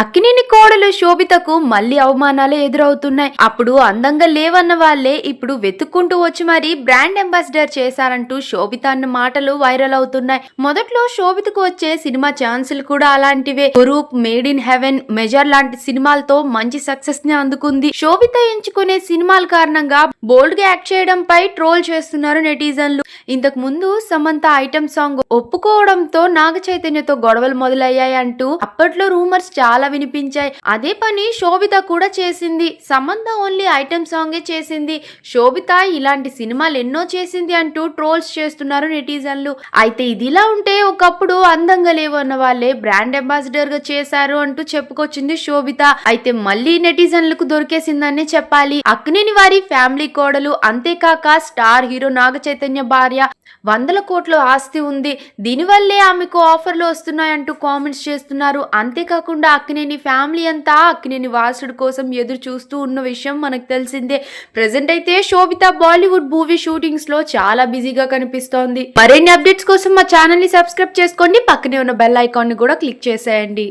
అక్కినేని కోడలు శోభితకు మళ్ళీ అవమానాలే ఎదురవుతున్నాయి. అప్పుడు అందంగా లేవన్న వాళ్ళే ఇప్పుడు వెతుక్కుంటూ వచ్చి మరి బ్రాండ్ అంబాసిడర్ చేశారంటూ శోభిత అన్న మాటలు వైరల్ అవుతున్నాయి. మొదట్లో శోభితకు వచ్చే సినిమా ఛాన్సులు కూడా అలాంటివే. Group made in heaven major లాంటి సినిమాలతో మంచి సక్సెస్ని అందుకుంది. శోభిత ఎంచుకునే సినిమాల కారణంగా బోల్డ్గా యాక్ట్ చేయడంపై ట్రోల్ చేస్తున్నారు నెటిజన్లు. ఇంతకు ముందు సమంత ఐటమ్ సాంగ్ ఒప్పుకోవడంతో నాగ చైతన్యతో గొడవలు మొదలయ్యాయి అంటూ అప్పట్లో రూమర్స్ చాలా వినిపించాయి. అదే పని శోభిత కూడా చేసింది. సమంత ఓన్లీ ఐటమ్ సాంగే చేసింది. శోభిత ఇలాంటి సినిమాలు ఎన్నో చేసింది అంటూ ట్రోల్స్ చేస్తున్నారు నెటిజన్లు. అయితే ఇదిలా ఉంటే ఒకప్పుడు అందంగా లేవు అన్న వాళ్ళే బ్రాండ్ అంబాసిడర్గా చేశారు అంటూ చెప్పుకొచ్చింది శోభిత. అయితే మళ్ళీ నెటిజన్లకు దొరికేసిందనే చెప్పాలి. అక్నేని వారి ఫ్యామిలీ కోడలు అంతేకాక స్టార్ హీరో నాగ చైతన్య భార్య. వందల కోట్ల ఆస్తి ఉంది. దీనివల్లే ఆమెకు ఆఫర్లు వస్తున్నాయంటూ కామెంట్స్ చేస్తున్నారు. అంతేకాకుండా అక్కినేని ఫ్యామిలీ అంతా అక్కినేని వాసుడు కోసం ఎదురు చూస్తూ ఉన్న విషయం మనకు తెలిసిందే. ప్రజెంట్ అయితే శోభిత బాలీవుడ్ మూవీ షూటింగ్స్లో చాలా బిజీగా కనిపిస్తోంది. మరిన్ని అప్డేట్స్ కోసం మా ఛానల్ని సబ్స్క్రైబ్ చేసుకోండి. పక్కనే ఉన్న బెల్ ఐకాన్ని కూడా క్లిక్ చేసేయండి.